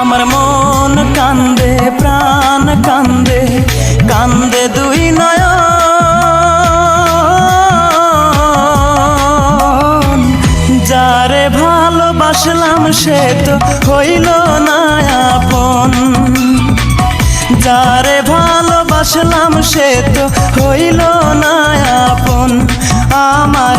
আমার মন কান্দে, প্রাণ কান্দে কান্দে দুই নয়ন। যারে ভালোবাসলাম সে তো হইল না আপন। যারে ভালোবাসলাম সে তো হইল না আপন। আমার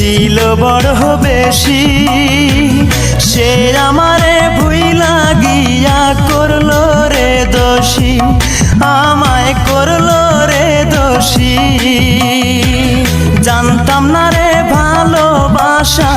ছিল বড় বেশি। সে আমারে ভুই লাগিয়া করল রে দোষী, আমায় করল রে দোষী। জানতাম না রে ভালোবাসা,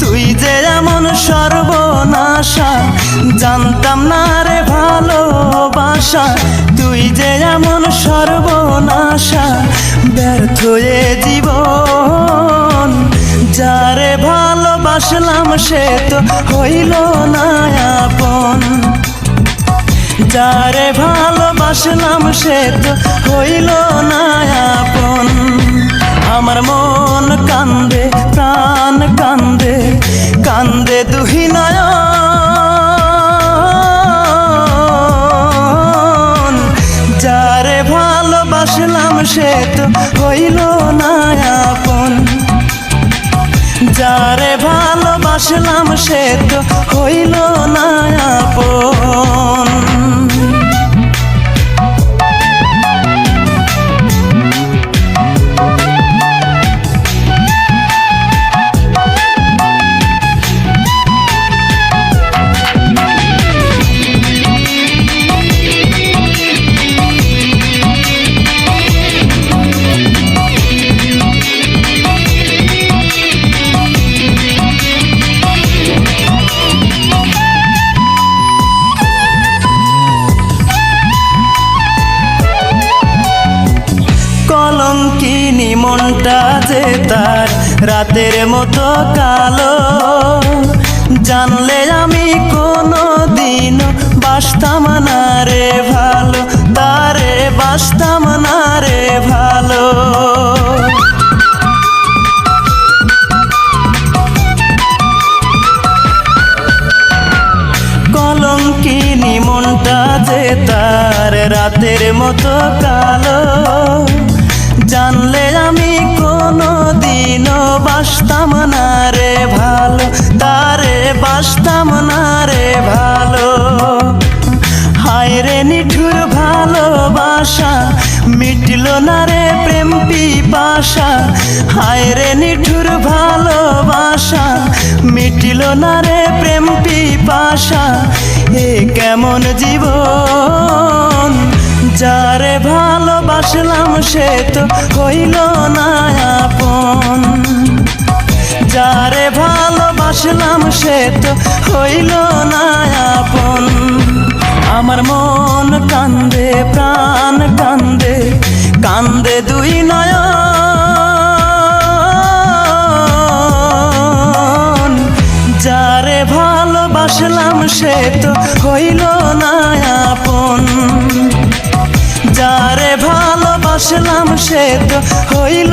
তুই যে এমন সর্বনাশা। জানতাম না রে ভালোবাসা, তুই যে এমন সর্বনাশা। ব্যর্থ এ জীবন ভালোবাসলাম সে তো হইল না যারে ভালোবাসলাম সে তো হইল না আপন। আমার মন কান্দে, প্রাণ কান্দে কান্দে দুহি নয়ন। যারে ভালোবাসলাম সে তো ভালোবাসলাম সে তো হইল মনটা যে তার, রাতের মতো কালো। জানলে আমি কোনো দিন বাসতাম না রে ভালো, তারে বাসতাম না রে ভালো। কলঙ্কিনী মনটা যে তার, রাতের মতো কালো। জানলে আমি কোনো দিনও বাসতাম না রে ভালো তারে বাসতাম না রে ভালো। হায় রে নিঠুর ভালোবাসা, মিটল না রে প্রেম পিপাসা। হায় রে নিঠুর ভালোবাসা, মিটল না রে প্রেম পিপাসা। এ কেমন জীবন? যারে ভালোবাসলাম সে তো হইল না আপন। যারে ভালোবাসলাম সে তো হইল না আপন। আমার মন কান্দে, প্রাণ কান্দে কান্দে দুই নয়ন। যারে ভালোবাসলাম সে তো হইল না বাসলাম সে তো হইল